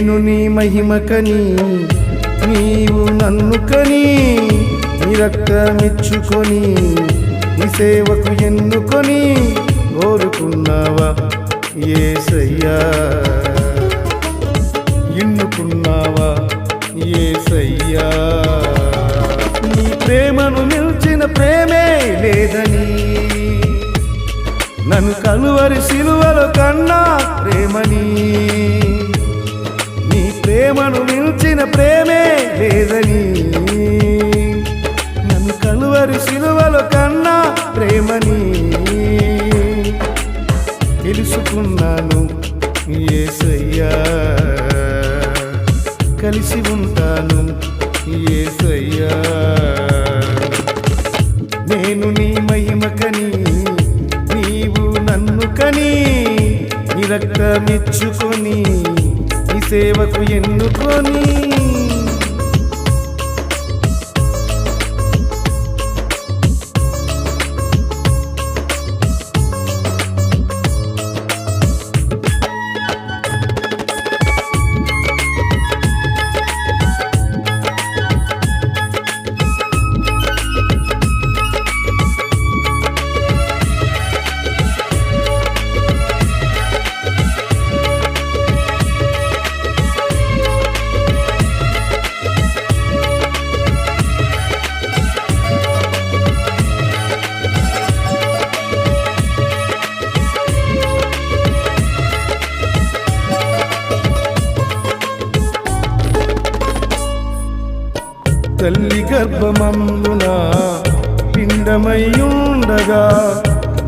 నేను నీ మహిమకని నీవు నన్ను కని నీ రక్తమిచ్చుకొని నీ సేవకు ఎన్నుకొని కోరుకున్నావా? ఏసయ్యా. ఎన్నుకున్నావా? ఏసయ్యా. నీ ప్రేమను నిలిచిన ప్రేమే లేదని నన్ను కలువరి సిలువలో కన్నా ప్రేమని. ప్రేమను మించిన ప్రేమే లేదని. నన్ను కలువరి సిలువలో కన్నా ప్రేమని. తెలుసుకున్నాను ఏసయ్యా. కలిసి ఉంటాను ఏసయ్యా. నేను నీ మహిమకని నీవు నన్ను కని నిరక్తమిచ్చుకొని సేవకు ఎన్నుకొని తల్లి గర్భమందున పిండమయ్యుండగా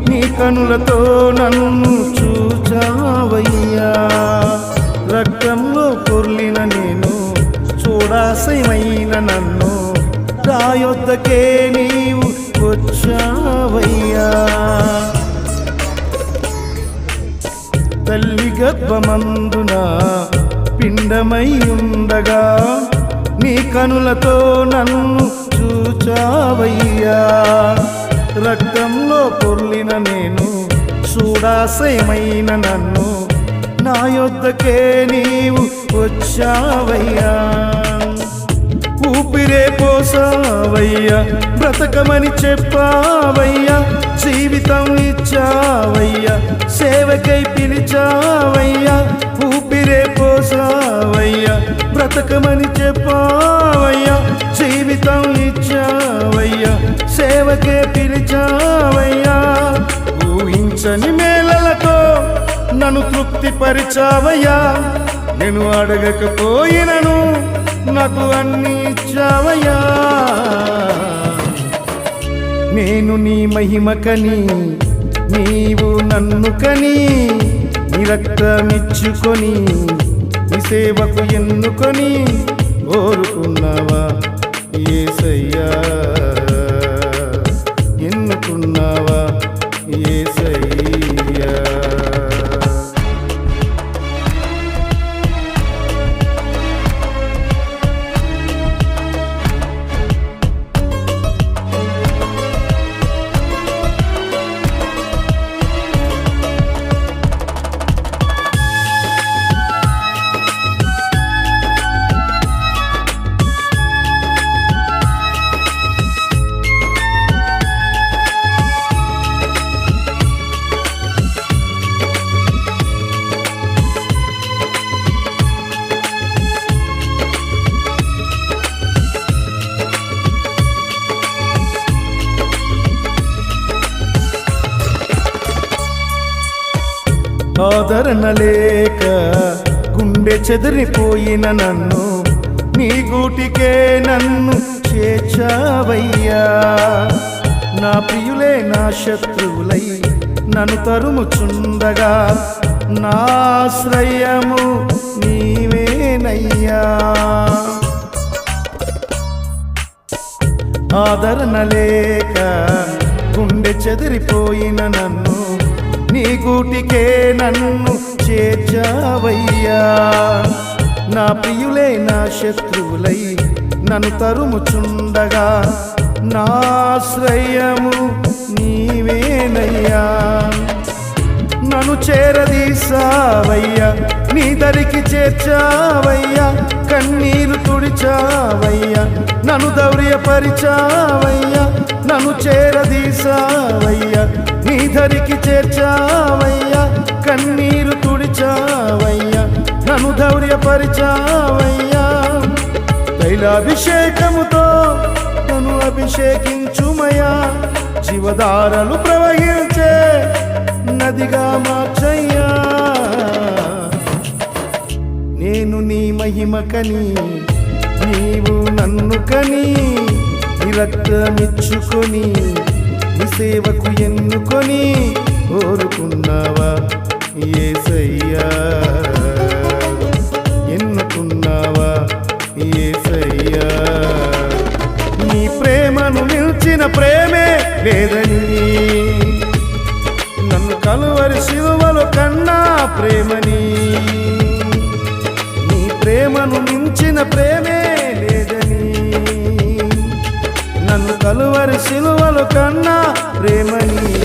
నీ కనులతో నన్ను చూచావయ్యా. రక్తంలో పొర్లిన నేను చూడాశయమైన నన్ను రాయొద్దకే నీవు వచ్చావయ్యా. తల్లి గర్భమందున పిండమై ఉండగా నీ కనులతో నన్ను చూచావయ్యా. రక్తంలో పొర్లిన నేను చూడాశయమైన నన్ను నా యొద్దకే నీవు వచ్చావయ్యా. ఊపిరే పోసావయ్యా బ్రతకమని చెప్పావయ్యా. జీవితం ఇచ్చావయ్యా సేవకై పిలిచావయ్యా. ఊపిరే పోసావయ్యా బ్రతకమని చెప్పావయ్యా జీవితం ఇచ్చావయ్యా సేవకే పిలిచావయ్యా. ఊహించని మేళలతో నన్ను తృప్తిపరిచావయ్యా. నేను అడగకపోయినను నాకు అన్ని ఇచ్చావయ్యా. నేను నీ మహిమకని నీవు నన్ను కని నిరక్తమిచ్చుకొని సేవకు ఎన్నుకొని కోరుకున్నావా ఏసయ్యా ఎన్నుకున్నావా? ఏసయ్యా. ఆదరణ లేక గుండె చెదిరిపోయిన నన్ను నీ గూటికే నన్ను చేర్చావయ్యా. నా ప్రియులే నా శత్రువులై నన్ను తరుముచుండగా నాశ్రయము నీవేనయ్యా. ఆదరణ లేక గుండె చెదిరిపోయిన నన్ను నీ గూటికే నన్ను చేర్చావయ్యా. నా ప్రియులే నా శత్రువులై నన్ను తరుముచుండగా. నాశ్రయము నీవేనయ్యా. నన్ను చేరదీసావయ్యా నీ దరికి చేర్చావయ్యా. కన్నీరు తుడిచావయ్యా నన్ను దౌర్యపరిచావయ్యా. నన్ను చేరదీసావయ్యా ధరికి చేర్చావయ్యా. కన్నీరు తుడిచావయ్యా. నన్ను ధౌర్యపరిచావయ్యా. తైలాభిషేకముతో నన్ను అభిషేకించుమయా జీవధారలు ప్రవహించే నదిగా మార్చయ్యా. నేను నీ మహిమ కని నీవు నన్ను కని నీ రక్తమిచ్చుకొని సేవకు ఎన్నుకొని కోరుకున్నావా? ఏసయ్యా. ఎన్నుకున్నావా? ఏసయ్యా. నీ ప్రేమను నిలిచిన ప్రేమే లేదని నన్ను కలువరి శిలువలో కన్నా ప్రేమని. నీ ప్రేమను మించిన ప్రేమే నన్ను కలువరి సిలువలు కన్నా ప్రేమని